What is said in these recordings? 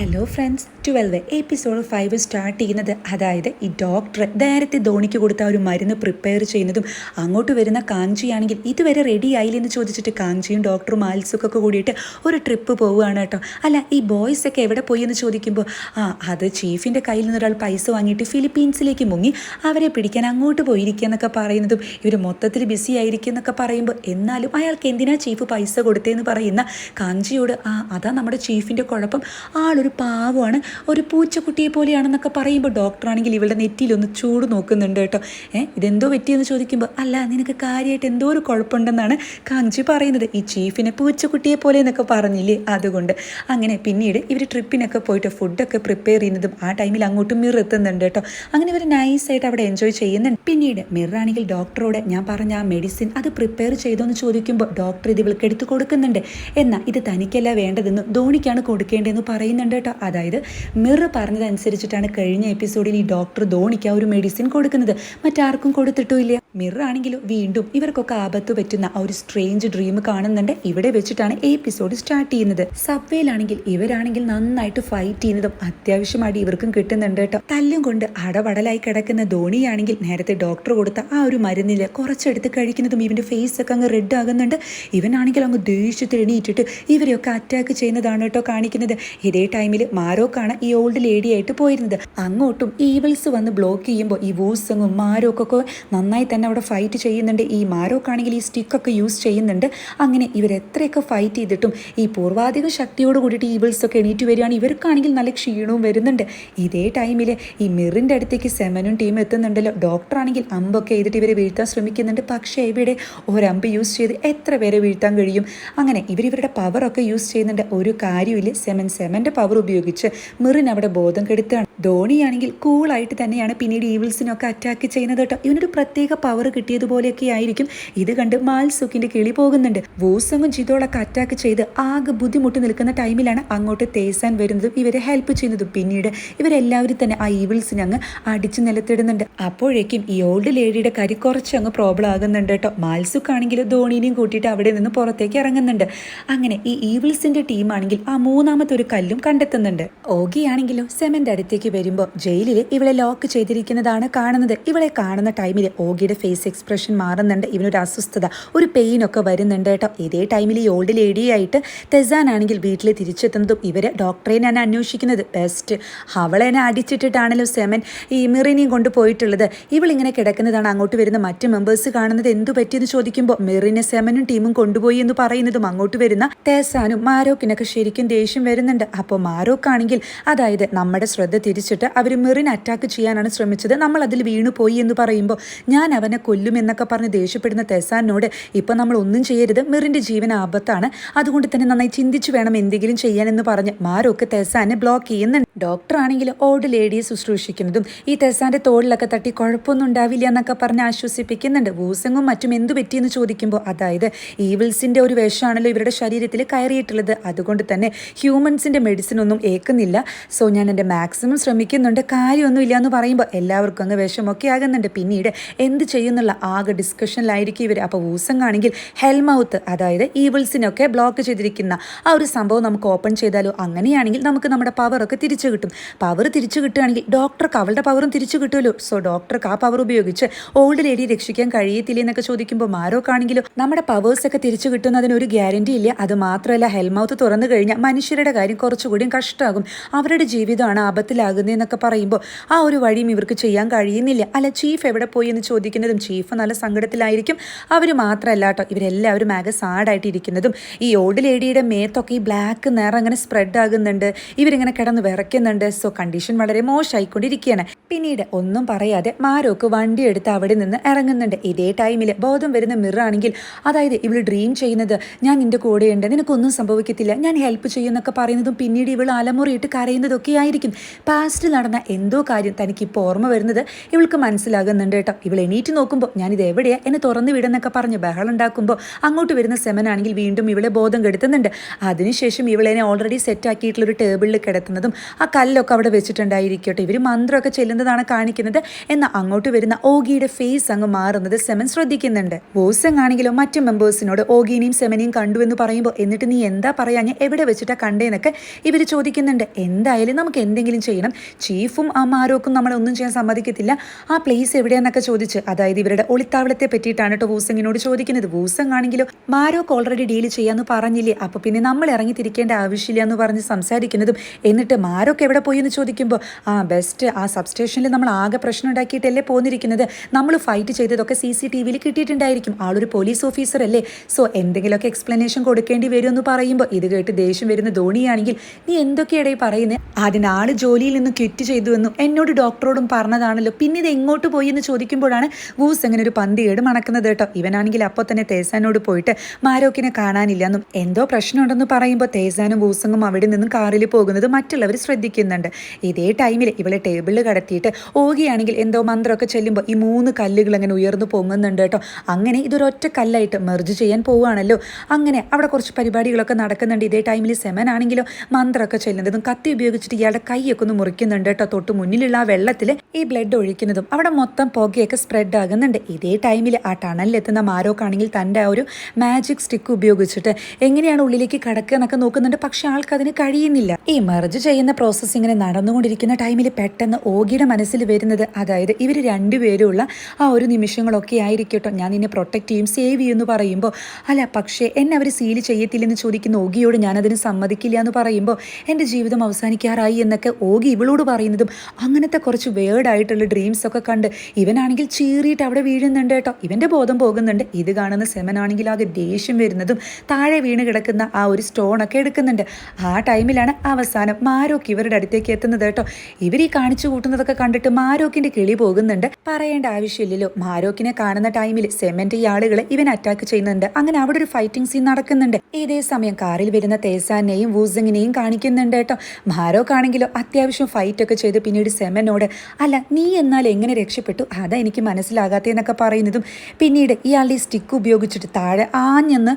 Hello friends twelve episode five start ചെയ്യുന്നത്. അതായത് ഈ ഡോക്ടർ നേരത്തെ ധോണിക്ക് കൊടുത്ത ഒരു മരുന്ന് പ്രിപ്പയർ ചെയ്യുന്നതും അങ്ങോട്ട് വരുന്ന കാഞ്ചിയാണെങ്കിൽ ഇതുവരെ റെഡി ആയില്ല എന്ന് ചോദിച്ചിട്ട് കാഞ്ചിയും ഡോക്ടറും ആൽസും ഒക്കെ കൂടിയിട്ട് ഒരു ട്രിപ്പ് പോവുകയാണ് കേട്ടോ. അല്ല ഈ ബോയ്സ് ഒക്കെ എവിടെ പോയി എന്ന് ചോദിക്കുമ്പോൾ ആ അത് ചീഫിന്റെ കയ്യിൽ നിന്ന് ഒരാൾ പൈസ വാങ്ങിയിട്ട് ഫിലിപ്പീൻസിലേക്ക് മുങ്ങി. അവരെ പിടിക്കാൻ അങ്ങോട്ട് പോയിരിക്കുക എന്നൊക്കെ പറയുന്നതും ഇവർ മൊത്തത്തിൽ ബിസി ആയിരിക്കും എന്നൊക്കെ പറയുമ്പോൾ എന്നാലും അയാൾക്ക് എന്തിനാ ചീഫ് പൈസ കൊടുത്തതെന്ന് പറയുന്ന കാഞ്ചിയോട് ആ അതാ നമ്മുടെ ചീഫിന്റെ കുഴപ്പം. ആളൊരു പാവമാണ്. ഒരു പൂച്ചക്കുട്ടിയെ പോലെയാണെന്നൊക്കെ പറയുമ്പോൾ ഡോക്ടറാണെങ്കിൽ ഇവളുടെ നെറ്റിയിലൊന്ന് ചൂട് നോക്കുന്നുണ്ട് കേട്ടോ. ഏ ഇതെന്തോ പറ്റിയെന്ന് ചോദിക്കുമ്പോൾ അല്ല നിനക്ക് കാര്യമായിട്ട് എന്തോ ഒരു കുഴപ്പമുണ്ടെന്നാണ് കാഞ്ചി പറയുന്നത്. ഈ ചീഫിനെ പൂച്ചക്കുട്ടിയെ പോലെ എന്നൊക്കെ പറഞ്ഞില്ലേ? അതുകൊണ്ട്. അങ്ങനെ പിന്നീട് ഇവർ ട്രിപ്പിനൊക്കെ പോയിട്ട് ഫുഡൊക്കെ പ്രിപ്പയർ ചെയ്യുന്നതും ആ ടൈമിൽ അങ്ങോട്ടും മിർ എത്തുന്നുണ്ട് കേട്ടോ. അങ്ങനെ ഇവർ നൈസായിട്ട് അവിടെ എൻജോയ് ചെയ്യുന്നുണ്ട്. പിന്നീട് മിറാണെങ്കിൽ ഡോക്ടറോട് ഞാൻ പറഞ്ഞ ആ മെഡിസിൻ അത് പ്രിപ്പയർ ചെയ്തോന്ന് ചോദിക്കുമ്പോൾ ഡോക്ടർ ഇത് ഇവൾക്ക് എടുത്ത് കൊടുക്കുന്നുണ്ട്. എന്നാൽ ഇത് തനിക്കല്ല വേണ്ടതെന്ന് ധോണിക്കാണ് കൊടുക്കേണ്ടതെന്ന് പറയുന്നുണ്ട് കേട്ടോ. അതായത് മിറ പറഞ്ഞതനുസരിച്ചിട്ടാണ് കഴിഞ്ഞ എപ്പിസോഡിൽ ഈ ഡോക്ടർ ധോണിക്ക് ആ ഒരു മെഡിസിൻ കൊടുക്കുന്നത്. മറ്റാർക്കും കൊടുത്തിട്ടുമില്ല മിർ ആണെങ്കിലോ വീണ്ടും ഇവർക്കൊക്കെ ആപത്ത് പറ്റുന്ന ആ ഒരു സ്ട്രേഞ്ച് ഡ്രീം കാണുന്നുണ്ട്. ഇവിടെ വെച്ചിട്ടാണ് എപ്പിസോഡ് സ്റ്റാർട്ട് ചെയ്യുന്നത്. സബ്വേയിലാണെങ്കിൽ ഇവരാണെങ്കിൽ നന്നായിട്ട് ഫൈറ്റ് ചെയ്യുന്നതും അത്യാവശ്യമായിട്ട് ഇവർക്കും കിട്ടുന്നുണ്ട് കേട്ടോ. തല്ലും കൊണ്ട് അടവടലായി കിടക്കുന്ന ധോണിയാണെങ്കിൽ നേരത്തെ ഡോക്ടർ കൊടുത്ത ആ ഒരു മരുന്നിൽ കുറച്ചെടുത്ത് കഴിക്കുന്നതും ഇവന്റെ ഫേസ് ഒക്കെ അങ്ങ് റെഡ് ആകുന്നുണ്ട്. ഇവനാണെങ്കിൽ അങ്ങ് ദേഷ്യത്തിൽ എണീറ്റിട്ട് ഇവരെയൊക്കെ അറ്റാക്ക് ചെയ്യുന്നതാണ് കേട്ടോ കാണിക്കുന്നത്. ഇതേ ടൈമിൽ മാരോക്കാണ് ഈ ഓൾഡ് ലേഡി ആയിട്ട് പോയിരുന്നത്. അങ്ങോട്ടും ഈവിൾസ് വന്ന് ബ്ലോക്ക് ചെയ്യുമ്പോൾ ഈ വൂസങ്ങും മാരോക്കൊക്കെ നന്നായി തന്നെ അവിടെ ഫൈറ്റ് ചെയ്യുന്നുണ്ട്. ഈ മാരോക്കാണെങ്കിൽ ഈ സ്റ്റിക്കൊക്കെ യൂസ് ചെയ്യുന്നുണ്ട്. അങ്ങനെ ഇവർ എത്രയൊക്കെ ഫൈറ്റ് ചെയ്തിട്ടും ഈ പൂർവാധിക ശക്തിയോട് കൂടിയിട്ട് ഈവിൾസ് ഒക്കെ എണീറ്റ് വരികയാണ്. ഇവർക്കാണെങ്കിൽ നല്ല ക്ഷീണവും വരുന്നുണ്ട്. ഇതേ ടൈമിൽ ഈ മിറിന്റെ അടുത്തേക്ക് സെമനും ടീം എത്തുന്നുണ്ടല്ലോ. ഡോക്ടറാണെങ്കിൽ അമ്പൊക്കെ ചെയ്തിട്ട് ഇവരെ വീഴ്ത്താൻ ശ്രമിക്കുന്നുണ്ട്. പക്ഷേ ഇവിടെ ഒരമ്പ് യൂസ് ചെയ്ത് എത്ര പേരെ വീഴ്ത്താൻ കഴിയും? അങ്ങനെ ഇവരിവരുടെ പവറൊക്കെ യൂസ് ചെയ്യുന്നുണ്ട്. ഒരു കാര്യമില്ല സെമൻ സെമന്റെ പവർ ഉപയോഗിച്ച് മിറിൻ അവിടെ ബോധം കെടുത്തുകയാണ്. ധോണിയാണെങ്കിൽ കൂളായിട്ട് തന്നെയാണ് പിന്നീട് ഈവിൾസിനൊക്കെ അറ്റാക്ക് ചെയ്യുന്നത് കേട്ടോ. ഇവനൊരു പ്രത്യേക പവർ കിട്ടിയതുപോലെയൊക്കെ ആയിരിക്കും. ഇത് കണ്ട് മാൽസുക്കിന്റെ കിളി പോകുന്നുണ്ട്. വൂസങ്ങും ജിതോളൊക്കെ അറ്റാക്ക് ചെയ്ത് ആകെ ബുദ്ധിമുട്ടി നിൽക്കുന്ന ടൈമിലാണ് അങ്ങോട്ട് തേസാൻ വരുന്നതും ഇവരെ ഹെൽപ്പ് ചെയ്യുന്നതും. പിന്നീട് ഇവരെല്ലാവരും തന്നെ ആ ഈവിൾസിനെ അങ്ങ് അടിച്ചു നിലത്തിടുന്നുണ്ട്. അപ്പോഴേക്കും ഈ ഓൾഡ് ലേഡിയുടെ കരി കുറച്ച് അങ്ങ് പ്രോബ്ലം ആകുന്നുണ്ട് കേട്ടോ. മാൽസുക്കാണെങ്കിൽ ധോണിനെയും കൂട്ടിയിട്ട് അവിടെ നിന്ന് പുറത്തേക്ക് ഇറങ്ങുന്നുണ്ട്. അങ്ങനെ ഈ ഈവിൾസിന്റെ ടീമാണെങ്കിൽ ആ മൂന്നാമത്തെ ഒരു കല്ലും കണ്ടെത്തുന്നുണ്ട്. ഓഗിയാണെങ്കിലും സെമന്റ് അടുത്തേക്ക് വരുമ്പോൾ ജയിലിൽ ഇവളെ ലോക്ക് ചെയ്തിരിക്കുന്നതാണ് കാണുന്നത്. ഇവളെ കാണുന്ന ടൈമിൽ ഓഗിയുടെ ഫേസ് എക്സ്പ്രഷൻ മാറുന്നുണ്ട്. ഇവനൊരു അസ്വസ്ഥത ഒരു പെയിൻ ഒക്കെ വരുന്നുണ്ട് കേട്ടോ. ഇതേ ടൈമിൽ ഈ ഓൾഡ് ലേഡിയായിട്ട് തെസാൻ ആണെങ്കിൽ വീട്ടിൽ തിരിച്ചെത്തുന്നതും ഇവർ തന്നെ അന്വേഷിക്കുന്നത്. ബെസ്റ്റ് അവളെ അടിച്ചിട്ടിട്ടാണല്ലോ സെമൻ ഈ മിറിനെയും കൊണ്ടുപോയിട്ടുള്ളത് ഇവളിങ്ങനെ കിടക്കുന്നതാണ് അങ്ങോട്ട് വരുന്ന മറ്റ് മെമ്പേഴ്സ് കാണുന്നത്. എന്തു പറ്റിയെന്ന് ചോദിക്കുമ്പോൾ മിറിനെ സെമനും ടീമും കൊണ്ടുപോയി എന്ന് പറയുന്നതും അങ്ങോട്ട് വരുന്ന തേസാനും മാരോക്കിനൊക്കെ ശരിക്കും ദേഷ്യം വരുന്നുണ്ട്. അപ്പോൾ മാരോക്കാണെങ്കിൽ അതായത് നമ്മുടെ ശ്രദ്ധ തിരിച്ചിട്ട് അവർ മെറിൻ അറ്റാക്ക് ചെയ്യാനാണ് ശ്രമിച്ചത്. നമ്മൾ അതിൽ വീണുപോയി എന്ന് പറയുമ്പോൾ ഞാൻ അവനെ കൊല്ലുമെന്നൊക്കെ പറഞ്ഞ് ദേഷ്യപ്പെടുന്ന തെസാനോട് ഇപ്പം നമ്മൾ ഒന്നും ചെയ്യരുത്. മെറിന്റെ ജീവൻ ആപത്താണ്. അതുകൊണ്ട് തന്നെ നന്നായി ചിന്തിച്ചു വേണം എന്തെങ്കിലും ചെയ്യാൻ എന്ന് പറഞ്ഞ്. മാരൊക്കെ തെസാനെ ബ്ലോക്ക് ചെയ്യുന്നുണ്ട്. ഡോക്ടർ ആണെങ്കിൽ ഓൾഡ് ലേഡിയെ ശുശ്രൂഷിക്കുന്നതും ഈ തെസാന്റെ തോളിലൊക്കെ തട്ടി കുഴപ്പമൊന്നും ഉണ്ടാവില്ല എന്നൊക്കെ പറഞ്ഞ് ആശ്വസിപ്പിക്കുന്നുണ്ട്. വൂസങ്ങും മറ്റും എന്തു പറ്റിയെന്ന് ചോദിക്കുമ്പോൾ അതായത് ഈവിൾസിന്റെ ഒരു വേഷമാണല്ലോ ഇവരുടെ ശരീരത്തിൽ കയറിയിട്ടുള്ളത്. അതുകൊണ്ട് തന്നെ ഹ്യൂമൻസിന്റെ മെഡിസിൻ ഒന്നും ഏക്കുന്നില്ല. സോ ഞാൻ എന്റെ മാക്സിമം ശ്രമിക്കുന്നുണ്ട്. കാര്യമൊന്നുമില്ല എന്ന് പറയുമ്പോൾ എല്ലാവർക്കും അങ്ങ് വിഷമൊക്കെ ആകുന്നുണ്ട്. പിന്നീട് എന്ത് ചെയ്യുന്നുള്ള ആകെ ഡിസ്കഷനിലായിരിക്കും ഇവർ അപ്പോൾ വൂസങ്ങാണെങ്കിൽ ഹെൽമൗത്ത് അതായത് ഈവിൾസിനൊക്കെ ബ്ലോക്ക് ചെയ്തിരിക്കുന്ന ആ ഒരു സംഭവം നമുക്ക് ഓപ്പൺ ചെയ്താലോ? അങ്ങനെയാണെങ്കിൽ നമുക്ക് നമ്മുടെ പവറൊക്കെ തിരിച്ചു കിട്ടും. പവർ തിരിച്ചു കിട്ടുകയാണെങ്കിൽ ഡോക്ടർക്ക് അവളുടെ പവറും തിരിച്ചു കിട്ടുമല്ലോ. സോ ഡോക്ടർക്ക് ആ പവർ ഉപയോഗിച്ച് ഓൾഡ് ലേഡി രക്ഷിക്കാൻ കഴിയത്തില്ല എന്നൊക്കെ ചോദിക്കുമ്പോൾ മാരോക്കാണെങ്കിലും നമ്മുടെ പവേഴ്സ് ഒക്കെ തിരിച്ചു കിട്ടുന്നതിന് ഒരു ഗ്യാരണ്ടി ഇല്ല. അത് മാത്രമല്ല ഹെൽമൗത്ത് തുറന്നു കഴിഞ്ഞാൽ മനുഷ്യരുടെ കാര്യം കുറച്ചുകൂടിയും കഷ്ടമാകും അവരുടെ ജീവിതമാണ് ആപത്തിലാകുന്നതെന്നൊക്കെ പറയുമ്പോൾ ആ ഒരു വഴിയും ഇവർക്ക് ചെയ്യാൻ കഴിയുന്നില്ല. അല്ല ചീഫ് എവിടെ പോയി എന്ന് ചോദിക്കുന്നതും ചീഫ് നല്ല സങ്കടത്തിലായിരിക്കും. അവർ മാത്രമല്ല കേട്ടോ ഇവരെല്ലാവരും ആകെ സാഡായിട്ട് ഇരിക്കുന്നതും ഈ ഓൾഡ് ലേഡിയുടെ മേത്തൊക്കെ ഈ ബ്ലാക്ക് നിറം അങ്ങനെ സ്പ്രെഡ് ആകുന്നുണ്ട്. ഇവരിങ്ങനെ കിടന്ന് വിറയ്ക്കുന്നുണ്ട് സോ കണ്ടീഷൻ വളരെ മോശമായിക്കൊണ്ടിരിക്കുകയാണ് പിന്നീട് ഒന്നും പറയാതെ മാരോക്ക് വണ്ടി എടുത്ത് അവിടെ നിന്ന് ഇറങ്ങുന്നുണ്ട്. ഇതേ ടൈമിൽ ബോധം വരുന്ന മിറാണെങ്കിൽ അതായത് ഇവൾ ഡ്രീം ചെയ്യുന്നത് ഞാൻ നിന്റെ കൂടെയുണ്ട് നിനക്കൊന്നും സംഭവിക്കത്തില്ല ഞാൻ ഹെൽപ്പ് ചെയ്യുന്നൊക്കെ പറയുന്നതും പിന്നീട് ഇവൾ അലമുറിയിട്ട് കരയുന്നതൊക്കെ ആയിരിക്കും. പാസ്റ്റിൽ നടന്ന എന്തോ കാര്യം തനിക്ക് ഇപ്പോൾ ഓർമ്മ വരുന്നത് ഇവൾക്ക് മനസ്സിലാകുന്നുണ്ട് കേട്ടോ. ഇവൾ എണീറ്റ് നോക്കുമ്പോൾ ഞാനിത് എവിടെയാണ് എന്നെ തുറന്നു വിടുന്നൊക്കെ പറഞ്ഞ് ബഹളം ഉണ്ടാക്കുമ്പോൾ അങ്ങോട്ട് വരുന്ന സെമനാണെങ്കിൽ വീണ്ടും ഇവളെ ബോധം കെടുത്തുന്നുണ്ട്. അതിനുശേഷം ഇവളെന്നെ ഓൾറെഡി സെറ്റ് ആക്കിയിട്ടുള്ള ഒരു ടേബിളിൽ കിടത്തുന്നതും ആ കല്ലൊക്കെ അവിടെ വെച്ചിട്ടുണ്ടായിരിക്കട്ടെ. ഇവർ മന്ത്രമൊക്കെ ചെല്ലുന്നതാണ് കാണിക്കുന്നത്. എന്നാൽ അങ്ങോട്ട് വരുന്ന ഓഗിയുടെ ഫേസ് അങ്ങ് മാറുന്നത് സെമൻ ശ്രദ്ധിക്കുന്നുണ്ട്. വോസങ് ആണെങ്കിലും മറ്റു മെമ്പേഴ്സിനോട് ഓഗീനെയും സെമനെയും കണ്ടു എന്ന് പറയുമ്പോൾ എന്നിട്ട് നീ എന്താ പറയാ? ഞാൻ എവിടെ വെച്ചിട്ടാ കണ്ടേന്നൊക്കെ ഇവർ ചോദിക്കുന്നുണ്ട്. എന്തായാലും നമുക്ക് എന്തെങ്കിലും ചെയ്യണം. ചീഫും ആ മാരോക്കും നമ്മളെ ഒന്നും ചെയ്യാൻ സമ്മതിക്കത്തില്ല. ആ പ്ലേസ് എവിടെയാന്നൊക്കെ ചോദിച്ച്. അതായത് ഇവരുടെ ഒളിത്താവളത്തെ പറ്റിയിട്ടാണ് കേട്ടോ വൂസങ്ങിനോട് ചോദിക്കുന്നത്. വൂസങ് ആണെങ്കിലും മാരോക്ക് ഓൾറെഡി ഡീൽ ചെയ്യാന്ന് പറഞ്ഞില്ലേ? അപ്പൊ പിന്നെ നമ്മൾ ഇറങ്ങി തിരിക്കേണ്ട ആവശ്യമില്ല എന്ന് പറഞ്ഞ് സംസാരിക്കുന്നതും എന്നിട്ട് മാരോക്ക് എവിടെ പോയി എന്ന് ചോദിക്കുമ്പോൾ ആ ബെസ്റ്റ് ആ സബ്സ്റ്റേഷനിൽ നമ്മൾ ആകെ പ്രശ്നം ഉണ്ടാക്കിയിട്ടല്ലേ പോന്നിരിക്കുന്നത്. നമ്മൾ ഫൈറ്റ് ചെയ്തതൊക്കെ സി സി ടി വിയിൽ കിട്ടിയിട്ടുണ്ടായിരിക്കും. ആളൊരു പോലീസ് ഓഫീസർ അല്ലേ? സോ എന്തെങ്കിലുമൊക്കെ എക്സ്പ്ലനേഷൻ കൊടുക്കേണ്ടി വരുമെന്ന് പറയുമ്പോൾ ഇത് കേട്ട് ദേഷ്യം വരുന്ന ധോണിയാണെങ്കിൽ നീ എന്തൊക്കെയാണ് പറയുന്നത് അതിനാൾ ജോലിയിൽ നിന്ന് ക്വിറ്റ് ചെയ്തു എന്നും എന്നോട് ഡോക്ടറോടും പറഞ്ഞതാണല്ലോ. പിന്നെ ഇത് എങ്ങോട്ട് പോയി എന്ന് ചോദിക്കുമ്പോഴാണ് വൂസ് അങ്ങനെ ഒരു പന്തികേട് മണക്കുന്നത് കേട്ടോ. ഇവനാണെങ്കിൽ അപ്പോൾ തന്നെ തേസാനോട് പോയിട്ട് മാരോക്കിനെ കാണാനില്ല എന്നും എന്തോ പ്രശ്നമുണ്ടെന്ന് പറയുമ്പോൾ തേസാനും വൂസങ്ങും അവിടെ നിന്നും കാറിൽ പോകുന്നത് മറ്റുള്ളവർ ശ്രദ്ധിക്കുന്നുണ്ട്. ഇതേ ടൈമിൽ ഇവളെ ടേബിളിൽ കടത്തിയിട്ട് ഓകിയാണെങ്കിൽ എന്തോ മന്ത്രമൊക്കെ ചെല്ലുമ്പോൾ ഈ മൂന്ന് കല്ലുകൾ അങ്ങനെ ഉയർന്നു പൊങ്ങുന്നുണ്ട് കേട്ടോ. അങ്ങനെ ഇതൊരൊറ്റ കല്ലായിട്ട് മെർജ് ചെയ്യാൻ പോവുകയാണല്ലോ അങ്ങനെ അവിടെ കുറച്ച് പരിപാടികളൊക്കെ നടക്കുന്നുണ്ട്. ഇതേ ടൈമിൽ സെമൻ ആണെങ്കിലോ മന്ത്രമൊക്കെ ചെല്ലുന്നതും കത്തി ഉപയോഗിച്ചിട്ട് ഇയാളുടെ കൈയൊക്കെ ഒന്ന് മുറിക്കുന്നുണ്ട് കേട്ടോ. തൊട്ട് മുന്നിലുള്ള ആ വെള്ളത്തിൽ ഈ ബ്ലഡ് ഒഴിക്കുന്നതും അവിടെ മൊത്തം പുകയൊക്കെ സ്പ്രെഡ് ആകുന്നുണ്ട്. ഇതേ ടൈമിൽ ആ ടണലിലെത്തുന്ന മാരോക്കാണെങ്കിൽ തന്റെ ആ ഒരു മാജിക് സ്റ്റിക്ക് ഉപയോഗിച്ചിട്ട് എങ്ങനെയാണ് ഉള്ളിലേക്ക് കടക്കുക എന്നൊക്കെ നോക്കുന്നുണ്ട്. പക്ഷെ ആൾക്ക് അതിന് കഴിയുന്നില്ല. ഈ മെർജ് ചെയ്യുന്ന പ്രോസസ്സ് ഇങ്ങനെ നടന്നുകൊണ്ടിരിക്കുന്ന ടൈമിൽ പെട്ടെന്ന് ഓഗിയുടെ മനസ്സിൽ വരുന്നത് അതായത് ഇവർ രണ്ടുപേരുമുള്ള ആ ഒരു നിമിഷങ്ങളൊക്കെ ആയിരിക്കട്ടോ. ഞാൻ നിന്നെ പ്രൊട്ടക്റ്റ് ചെയ്യും സേവ് ചെയ്യുമെന്ന് പറയുമ്പോൾ അല്ല പക്ഷേ എന്നെ അവർ സീൽ ചെയ്യത്തില്ലെന്ന് ചോദിക്കുന്ന ഓഗിയോട് ഞാനതിന് സമ്മതിക്കില്ല എന്ന് പറയുമ്പോൾ എന്റെ ജീവിതം അവസാനിക്കാറായി എന്നൊക്കെ ഓഗി ഇവളോട് പറയുന്നതും അങ്ങനത്തെ കുറച്ച് വേർഡായിട്ടുള്ള ഡ്രീംസ് ഒക്കെ കണ്ട് ഇവനാണെങ്കിൽ ചീറിയിട്ട് അവിടെ വീഴുന്നുണ്ട് കേട്ടോ. ഇവന്റെ ബോധം പോകുന്നുണ്ട്. ഇത് കാണുന്ന സെമനാണെങ്കിൽ ആകെ ദേഷ്യം വരുന്നതും താഴെ വീണ് കിടക്കുന്ന ആ ഒരു സ്റ്റോണൊക്കെ എടുക്കുന്നുണ്ട്. ആ ടൈമിലാണ് അവസാനം മാരോക്ക് ഇവരുടെ അടുത്തേക്ക് എത്തുന്നത് കേട്ടോ. ഇവർ ഈ കാണിച്ചു കൂട്ടുന്നതൊക്കെ കണ്ടിട്ട് മാരോക്കിന്റെ കിളി പോകുന്നുണ്ട്. പറയേണ്ട ആവശ്യമില്ലല്ലോ. മാരോക്കിനെ കാണുന്ന ടൈമിൽ സെമന്റ് ഈ ആളുകളെ ഇവൻ അറ്റാക്ക് ചെയ്യുന്നുണ്ട്. അങ്ങനെ അവിടെ ഒരു ഫൈറ്റിംഗ് സീൻ നടക്കുന്നുണ്ട്. ഇതേ സമയം കാറിൽ വരുന്ന തേസാനെയും വൂസിങ്ങിനെയും കാണിക്കുന്നുണ്ട് കേട്ടോ. മാരോക്ക് ആണെങ്കിലോ അത്യാവശ്യം ഫൈറ്റ് ഒക്കെ ചെയ്ത് പിന്നീട് സെമനോട് അല്ല നീ എന്നാൽ എങ്ങനെ രക്ഷപ്പെട്ടു? അതാ എനിക്ക് മനസ്സിലാകാത്തതെന്നൊക്കെ പറയുന്നതും പിന്നീട് ഇയാളുടെ ഈ സ്റ്റിക്ക് ഉപയോഗിച്ചിട്ട് താഴെ ആഞ്ഞെന്ന്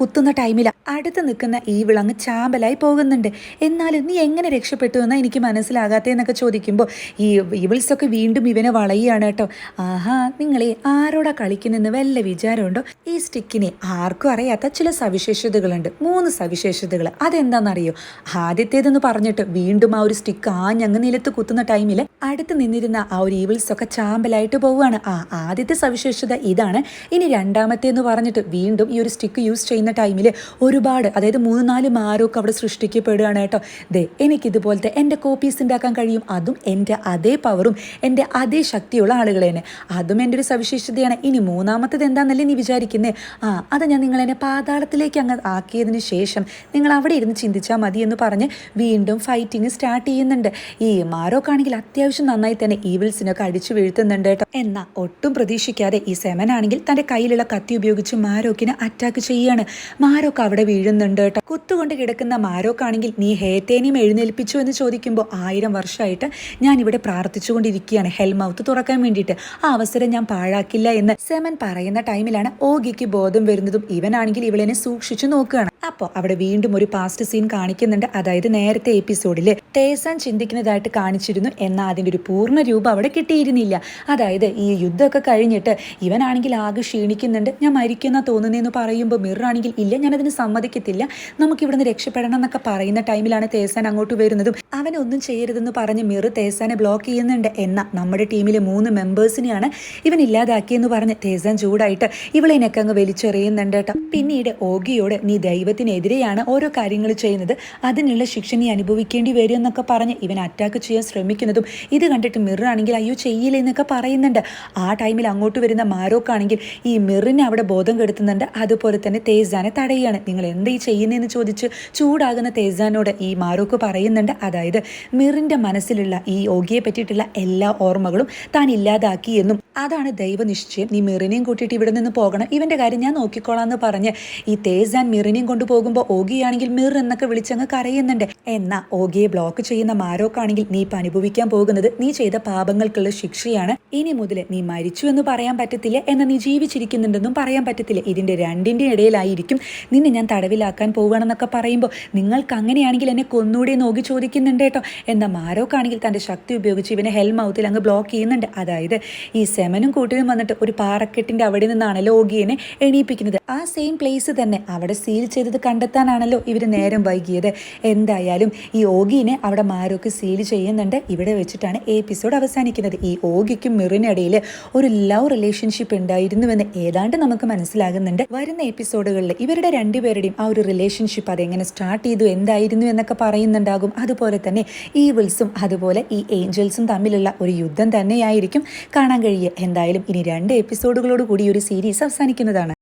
കുത്തുന്ന ടൈമിൽ അടുത്ത് നിൽക്കുന്ന ഈ വിളങ്ങ് ചാമ്പലായി പോകുന്നുണ്ട്. എന്നാലും നീ എങ്ങനെ രക്ഷപ്പെട്ടു? എന്നാ എനിക്ക് മനസ്സിലാകാത്തതെന്നൊക്കെ ചോദിക്കുമ്പോൾ ഈ ഇവിൾസൊക്കെ വീണ്ടും ഇവനെ വളയുകയാണ് കേട്ടോ. ആഹാ നിങ്ങളെ ആരോടാ കളിക്കുന്നെന്ന് വല്ല വിചാരമുണ്ടോ? ഈ സ്റ്റിക്കിന് ആർക്കും അറിയാത്ത ചില സവിശേഷതകളുണ്ട്. മൂന്ന് സവിശേഷതകൾ അതെന്താണെന്നറിയോ ആദ്യത്തേതെന്ന് പറഞ്ഞിട്ട് വീണ്ടും ആ ഒരു സ്റ്റിക്ക് ആ ഞങ്ങ നിലത്ത് കുത്തുന്ന ടൈമിൽ അടുത്ത് നിന്നിരുന്ന ആ ഒരു ഈവിൾസ് ഒക്കെ ചാമ്പലായിട്ട് പോവുകയാണ്. ആ ആദ്യത്തെ സവിശേഷത ഇതാണ്. ഇനി രണ്ടാമത്തെ എന്ന് പറഞ്ഞിട്ട് വീണ്ടും ഈ ഒരു സ്റ്റിക്ക് യൂസ് ചെയ്യുന്ന ടൈമിൽ ഒരുപാട് അതായത് മൂന്ന് നാല് മാരൊക്കെ അവിടെ സൃഷ്ടിക്കപ്പെടുകയാണ് കേട്ടോ. ദേ എനിക്കിതുപോലത്തെ എന്റെ കോപ്പീസ് ഉണ്ടാക്കാൻ കഴിയും. അതും എന്റെ അതേ പവറും എന്റെ അതേ ശക്തിയുള്ള ആളുകൾ തന്നെ. അതും എന്റെ ഒരു സവിശേഷതയാണ്. ഇനി മൂന്നാമത്തത് എന്താണെന്നല്ലേ നീ വിചാരിക്കുന്നേ? ആ അത് ഞാൻ നിങ്ങളെന്നെ പാതാളത്തിലേക്ക് അങ്ങ് ആക്കിയതിന് ശേഷം നിങ്ങൾ അവിടെ ഇരുന്ന് ചിന്തിച്ചാൽ മതി എന്ന് പറഞ്ഞ് വീണ്ടും ഫൈറ്റിങ് സ്റ്റാർട്ട് ചെയ്യുന്നുണ്ട്. ഈ മാരോക്കാണെങ്കിൽ അത്യാവശ്യം നന്നായി തന്നെ ഈവിൽസിനൊക്കെ അടിച്ചു വീഴ്ത്തുന്നുണ്ട് കേട്ടോ. എന്നാൽ ഒട്ടും പ്രതീക്ഷിക്കാതെ ഈ സെമനാണെങ്കിൽ തന്റെ കയ്യിലുള്ള കത്തി ഉപയോഗിച്ച് മാരോക്കിനെ അറ്റാക്ക് ചെയ്യാണ്. മാരോക്ക് അവിടെ വീഴുന്നുണ്ട് കേട്ടോ. കുത്തുകൊണ്ട് കിടക്കുന്ന മാരോക്കാണെങ്കിൽ നീ ഹേത്തേനെയും എഴുന്നേൽപ്പിച്ചു എന്ന് ചോദിക്കുമ്പോൾ ആയിരം വർഷമായിട്ട് ഞാൻ ഇവിടെ പ്രാർത്ഥിച്ചുകൊണ്ടിരിക്കുകയാണ്. ഹെൽമൗത്ത് തുറക്കാൻ വേണ്ടിയിട്ട്. ആ അവസരം ഞാൻ പാഴാക്കില്ല എന്ന്. സെമൻ പറയുന്ന ടൈമിലാണ് ഓഗിക്ക് ബോധം വരുന്നതും ഇവനാണെങ്കിൽ ഇവളെന്നെ സൂക്ഷിച്ചു നോക്കുകയാണ്. അപ്പോൾ അവിടെ വീണ്ടും ഒരു പാസ്റ്റ് സീൻ കാണിക്കുന്നുണ്ട്. അതായത് നേരത്തെ എപ്പിസോഡിൽ തേസാൻ ചിന്തിക്കുന്നതായിട്ട് കാണിച്ചിരുന്നു. എന്നാൽ അതിന്റെ ഒരു പൂർണ രൂപം അവിടെ കിട്ടിയിരുന്നില്ല. അതായത് ഈ യുദ്ധമൊക്കെ കഴിഞ്ഞിട്ട് ഇവനാണെങ്കിൽ ആകെ ക്ഷീണിക്കുന്നുണ്ട്. ഞാൻ മരിക്കുന്ന തോന്നുന്നതെന്ന് പറയുമ്പോൾ മിറാണെങ്കിൽ ഇല്ല ഞാനതിന് സമ്മതിക്കത്തില്ല. നമുക്ക് ഇവിടുന്ന് രക്ഷപ്പെടണം എന്നൊക്കെ പറയുന്ന ടൈമിലാണ് തേസാൻ അങ്ങോട്ട് വരുന്നതും. അവനൊന്നും ചെയ്യരുതെന്ന് പറഞ്ഞ് മിറ് തേസാനെ ബ്ലോക്ക് ചെയ്യുന്നുണ്ട്. എന്നാൽ നമ്മുടെ ടീമിലെ മൂന്ന് മെമ്പേഴ്സിനെയാണ് ഇവൻ ഇല്ലാതാക്കിയെന്ന് പറഞ്ഞ് തേസാൻ ചൂടായിട്ട് ഇവളെനൊക്കെ അങ്ങ് വലിച്ചെറിയുന്നുണ്ട് കേട്ടോ. പിന്നീട് ഓഗിയോട് നീ ദൈവത്തിനെതിരെയാണ് ഓരോ കാര്യങ്ങൾ ചെയ്യുന്നത്. അതിനുള്ള ശിക്ഷ നീ അനുഭവിക്കേണ്ടി വരും എന്നൊക്കെ പറഞ്ഞ് ഇവൻ അറ്റാക്ക് ചെയ്യാൻ ശ്രമിക്കുന്നതും ഇത് കണ്ടിട്ട് മിറാണെങ്കിൽ അയ്യോ ചെയ്യില്ല എന്നൊക്കെ പറയുന്നുണ്ട്. ആ ടൈമിൽ അങ്ങോട്ട് വരുന്ന മാരോക്കാണെങ്കിൽ ഈ മിറിനെ അവിടെ ബോധം കെടുത്തുന്നുണ്ട്. അതുപോലെ തന്നെ തേസാനെ തടയുകയാണ്. നിങ്ങൾ എന്താ ഈ ചെയ്യുന്നതെന്ന് ചോദിച്ച് ചൂടാകുന്ന തേസാനോട് ഈ മാരോക്ക് പറയുന്നുണ്ട്. അതായത് മിറിന്റെ മനസ്സിലുള്ള ഈ ഓഗിയെ പറ്റിയിട്ടുള്ള എല്ലാ ഓർമ്മകളും താൻ ഇല്ലാതാക്കി എന്നും അതാണ് ദൈവനിശ്ചയം. നീ മിറിനെയും കൂട്ടിയിട്ട് ഇവിടെ നിന്ന് പോകണം. ഇവന്റെ കാര്യം ഞാൻ നോക്കിക്കോളാം എന്ന് പറഞ്ഞ് ഈ തേസാൻ മിറിനെയും കൊണ്ട് കൊണ്ടുപോകുമ്പോൾ ഓഗിയാണെങ്കിൽ മിർ എന്നൊക്കെ വിളിച്ചങ്ങ് കരയുന്നുണ്ട്. എന്നാ ഓഗിയെ ബ്ലോക്ക് ചെയ്യുന്ന മാരോക്കാണെങ്കിൽ നീ ഇപ്പൊ അനുഭവിക്കാൻ പോകുന്നത് നീ ചെയ്ത പാപങ്ങൾക്കുള്ള ശിക്ഷയാണ്. ഇനി മുതൽ നീ മരിച്ചു എന്ന് പറയാൻ പറ്റത്തില്ല എന്നാൽ നീ ജീവിച്ചിരിക്കുന്നുണ്ടെന്നും പറയാൻ പറ്റത്തില്ല. ഇതിന്റെ രണ്ടിന്റെ ഇടയിലായിരിക്കും നിന്നെ ഞാൻ തടവിലാക്കാൻ പോവുകയാണെന്നൊക്കെ പറയുമ്പോൾ നിങ്ങൾക്ക് അങ്ങനെയാണെങ്കിൽ എന്നെ കൊന്നൂടെ നോക്കി ചോദിക്കുന്നുണ്ട് കേട്ടോ. എന്നാൽ മാരോക്കാണെങ്കിൽ തന്റെ ശക്തി ഉപയോഗിച്ച് ഇവനെ ഹെൽ മൗത്തിൽ അങ്ങ് ബ്ലോക്ക് ചെയ്യുന്നുണ്ട്. അതായത് ഈ സെമനും കൂട്ടിനും വന്നിട്ട് ഒരു പാറക്കെട്ടിന്റെ അവിടെ നിന്നാണല്ലോ ഓഗിയനെ എണീപ്പിക്കുന്നത്. ആ സെയിം പ്ലേസ് തന്നെ അവിടെ സീൽ ചെയ്തത് കണ്ടെത്താനാണല്ലോ ഇവർ നേരം വൈകിയത്. എന്തായാലും ഈ ഓഗിനെ അവിടെ മാരോക്ക് സീൽ ചെയ്യുന്നുണ്ട്. ഇവിടെ വെച്ചിട്ടാണ് എപ്പിസോഡ് അവസാനിക്കുന്നത്. ഈ ഓഗിക്കും മിറിനിടയിൽ ഒരു ലവ് റിലേഷൻഷിപ്പ് ഉണ്ടായിരുന്നുവെന്ന് ഏതാണ്ട് നമുക്ക് മനസ്സിലാകുന്നുണ്ട്. വരുന്ന എപ്പിസോഡുകളിൽ ഇവരുടെ രണ്ടുപേരുടെയും ആ ഒരു റിലേഷൻഷിപ്പ് അതെങ്ങനെ സ്റ്റാർട്ട് ചെയ്തു എന്തായിരുന്നു എന്നൊക്കെ പറയുന്നുണ്ടാകും. അതുപോലെ തന്നെ ഈ വിൽസും അതുപോലെ ഈ ഏഞ്ചൽസും തമ്മിലുള്ള ഒരു യുദ്ധം തന്നെയായിരിക്കും കാണാൻ കഴിയുക. എന്തായാലും ഇനി രണ്ട് എപ്പിസോഡുകളോട് കൂടി ഒരു സീരീസ് അവസാനിക്കുന്നതാണ്.